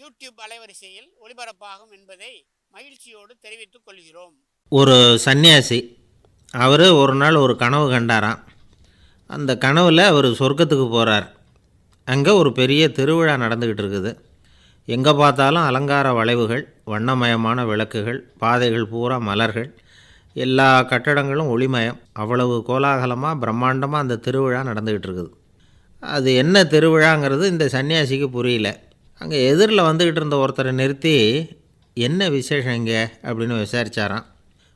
YouTube அலைவரிசையில் ஒளிபரப்பாகும் என்பதை மகிழ்ச்சியோடு தெரிவித்துக் கொள்கிறோம். ஒரு சன்னியாசி அவர் ஒரு நாள் ஒரு கனவு கண்டாராம். அந்த கனவில் அவர் சொர்க்கத்துக்கு போகிறார் அங்கே ஒரு பெரிய திருவிழா நடந்துக்கிட்டு இருக்குது. எங்கே பார்த்தாலும் அலங்கார வளைவுகள் வண்ணமயமான விளக்குகள் பாதைகள் பூரா மலர்கள். எல்லா கட்டடங்களும் ஒளிமயம். அவ்வளவு கோலாகலமாக பிரம்மாண்டமாக அந்த திருவிழா நடந்துக்கிட்டு இருக்குது. அது என்ன திருவிழாங்கிறது இந்த சன்னியாசிக்கு புரியல. அங்கே எதிரில் வந்துக்கிட்டு இருந்த ஒருத்தரை நிறுத்தி என்ன விசேஷம் இங்கே? அப்படின்னு விசாரித்தாராம்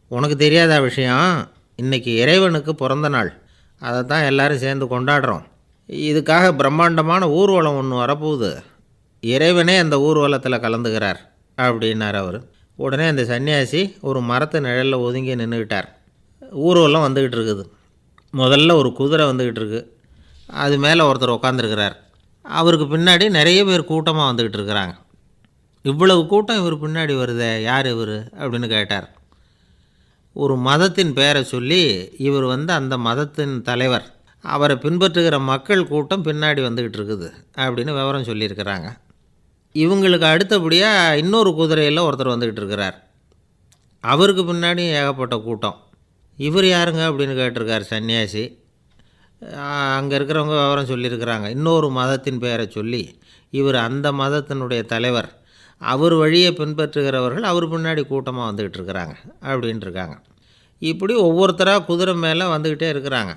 உனக்கு தெரியாத விஷயம்? இன்றைக்கி இறைவனுக்கு பிறந்த நாள். அதை தான் எல்லோரும் சேர்ந்து கொண்டாடுறோம். இதுக்காக பிரம்மாண்டமான ஊர்வலம் ஒன்று வரப்போகுது. இறைவனே அந்த ஊர்வலத்தில் கலந்துக்கிறார் அப்படின்னார் அவர். உடனே அந்த சன்னியாசி ஒரு மரத்து நிழலில் ஒதுங்கி நின்றுக்கிட்டார் ஊர்வலம் வந்துக்கிட்டு இருக்குது. முதல்ல ஒரு குதிரை வந்துக்கிட்டு இருக்கு. அது மேலே ஒருத்தர் உட்காந்துருக்கிறார் அவருக்கு பின்னாடி நிறைய பேர் கூட்டமாக வந்துக்கிட்டு இருக்கிறாங்க. இவ்வளவு கூட்டம் இவர் பின்னாடி வருதே யார் இவர்? அப்படின்னு கேட்டார். ஒரு மதத்தின் பெயரை சொல்லி இவர் வந்து அந்த மதத்தின் தலைவர். அவரை பின்பற்றுகிற மக்கள் கூட்டம் பின்னாடி வந்துக்கிட்டு இருக்குது அப்படின்னு விவரம் சொல்லியிருக்கிறாங்க. இவங்களுக்கு அடுத்தபடியாக இன்னொரு குதிரையில் ஒருத்தர் வந்துக்கிட்டு இருக்கிறார். அவருக்கு பின்னாடி ஏகப்பட்ட கூட்டம். இவர் யாருங்க அப்படின்னு கேட்டிருக்கார் சன்னியாசி. அங்கே இருக்கிறவங்க விவரம் சொல்லியிருக்கிறாங்க. இன்னொரு மதத்தின் பெயரை சொல்லி இவர் அந்த மதத்தினுடைய தலைவர். அவர் வழியை பின்பற்றுகிறவர்கள் அவர் பின்னாடி கூட்டமாக வந்துக்கிட்டு இருக்கிறாங்க அப்படின்ட்டு இருக்காங்க. இப்படி ஒவ்வொருத்தராக குதிரை மேலே வந்துக்கிட்டே இருக்கிறாங்க.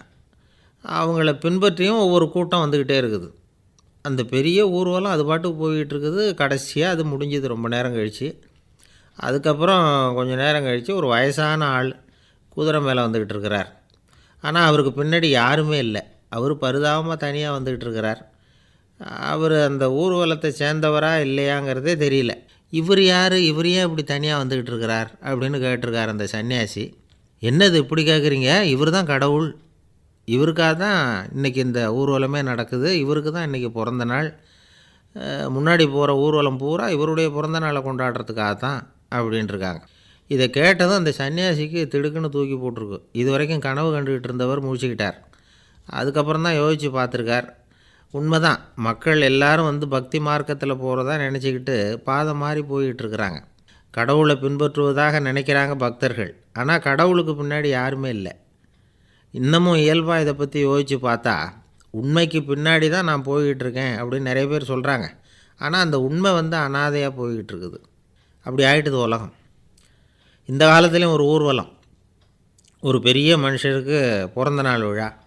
அவங்கள பின்பற்றியும் ஒவ்வொரு கூட்டம் வந்துக்கிட்டே இருக்குது. அந்த பெரிய ஊர்வலம் அது பாட்டுக்கு போய்கிட்டு இருக்குது. கடைசியாக அது முடிஞ்சது. ரொம்ப நேரம் கழித்து அதுக்கப்புறம் கொஞ்சம் நேரம் கழித்து ஒரு வயசான ஆள் குதிரை மேலே வந்துக்கிட்டு இருக்கிறார். ஆனால் அவருக்கு பின்னாடி யாருமே இல்லை. அவர் பரிதாபமாக தனியாக வந்துக்கிட்டு இருக்கிறார். அவர் அந்த ஊர்வலத்தை சேர்ந்தவரா இல்லையாங்கிறதே தெரியல. இவர் யார்? இவர் ஏன் இப்படி தனியாக வந்துக்கிட்டு இருக்கிறார்? அப்படின்னு கேட்டிருக்கார் அந்த சன்னியாசி. என்னது இப்படி கேட்குறீங்க இவர் தான் கடவுள். இவருக்காக தான் இன்றைக்கி இந்த ஊர்வலமே நடக்குது. இவருக்கு தான் இன்றைக்கி பிறந்த நாள். முன்னாடி போகிற ஊர்வலம் பூரா இவருடைய பிறந்த நாளை கொண்டாடுறதுக்காக தான் அப்படின்ட்டுருக்காங்க இதை கேட்டதும் அந்த சன்னியாசிக்கு திடுக்குன்னு தூக்கி போட்டிருக்கு. இது வரைக்கும் கனவு கண்டுக்கிட்டு இருந்தவர் முடிச்சுக்கிட்டார் அதுக்கப்புறம் தான் யோசித்து பார்த்துருக்கார். உண்மைதான் மக்கள் எல்லாரும் வந்து பக்தி மார்க்கத்தில் போகிறதா நினச்சிக்கிட்டு பாதை மாறி போய்கிட்டு இருக்கிறாங்க கடவுளை பின்பற்றுவதாக நினைக்கிறாங்க பக்தர்கள். ஆனால் கடவுளுக்கு பின்னாடி யாருமே இல்லை. இன்னமும் இயல்பாக இதை பற்றி யோசித்து பார்த்தா உண்மைக்கு பின்னாடி தான் நான் போய்கிட்டு இருக்கேன் அப்படின்னு நிறைய பேர் சொல்கிறாங்க ஆனால் அந்த உண்மை வந்து அனாதையாக போய்கிட்டு இருக்குது அப்படி ஆகிட்டுது உலகம். இந்த காலத்துலேயும் ஒரு ஊர்வலம். ஒரு பெரிய மனுஷருக்கு பிறந்த நாள் விழா.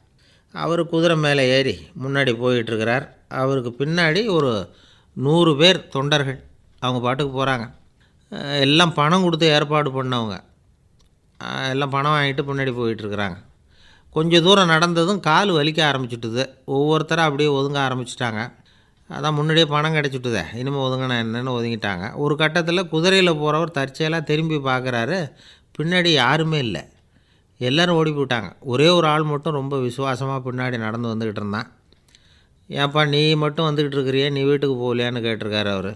அவர் குதிரை மேலே ஏறி முன்னாடி போயிட்டுருக்கிறார். அவருக்கு பின்னாடி ஒரு நூறு பேர் தொண்டர்கள் அவங்க பாட்டுக்கு போகிறாங்க எல்லாம் பணம் கொடுத்து ஏற்பாடு பண்ணவங்க. எல்லாம் பணம் வாங்கிட்டு பின்னாடி போயிட்டுருக்குறாங்க. கொஞ்சம் தூரம் நடந்ததும் கால் வலிக்க ஆரம்பிச்சுட்டுது. ஒவ்வொருத்தரும் அப்படியே ஒதுங்க ஆரம்பிச்சிட்டாங்க. அதான் முன்னாடியே பணம் கிடச்சிட்டுதே. இனிமேல் ஒதுங்கினா என்னென்னு ஒதுங்கிட்டாங்க. ஒரு கட்டத்தில் குதிரையில் போகிறவர் தற்செயலாக திரும்பி பார்க்குறாரு பின்னாடி யாருமே இல்லை. எல்லோரும் ஓடி போயிட்டாங்க. ஒரே ஒரு ஆள் மட்டும் ரொம்ப விசுவாசமாக பின்னாடி நடந்து வந்துக்கிட்டு இருந்தான். ஏன்ப்பா நீ மட்டும் வந்துக்கிட்டு இருக்கிறியே நீ வீட்டுக்கு போகலையான்னு கேட்டிருக்காரு அவர்.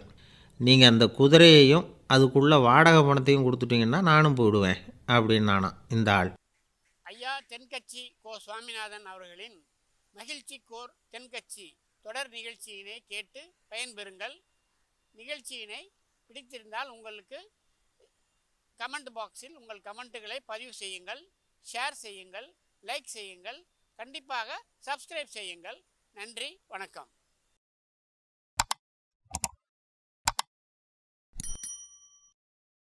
நீங்கள் அந்த குதிரையையும் அதுக்குள்ளே வாடகை பணத்தையும் கொடுத்துட்டிங்கன்னா நானும் போயிடுவேன் அப்படின்னு நானாம் இந்த ஆள். ஐயா தென்கட்சி கோ சுவாமிநாதன் அவர்களின் மகிழ்ச்சி கோர் தென்கட்சி. தொடர் நிகழ்ச்சியினை கேட்டு பயன்பெறுங்கள். நிகழ்ச்சியினை பிடித்திருந்தால் உங்களுக்கு கமெண்ட் பாக்ஸில் உங்கள் கமெண்ட்டுகளை பதிவு செய்யுங்கள் ஷேர் செய்யுங்கள் லைக் செய்யுங்கள் கண்டிப்பாக சப்ஸ்கிரைப் செய்யுங்கள். நன்றி வணக்கம்.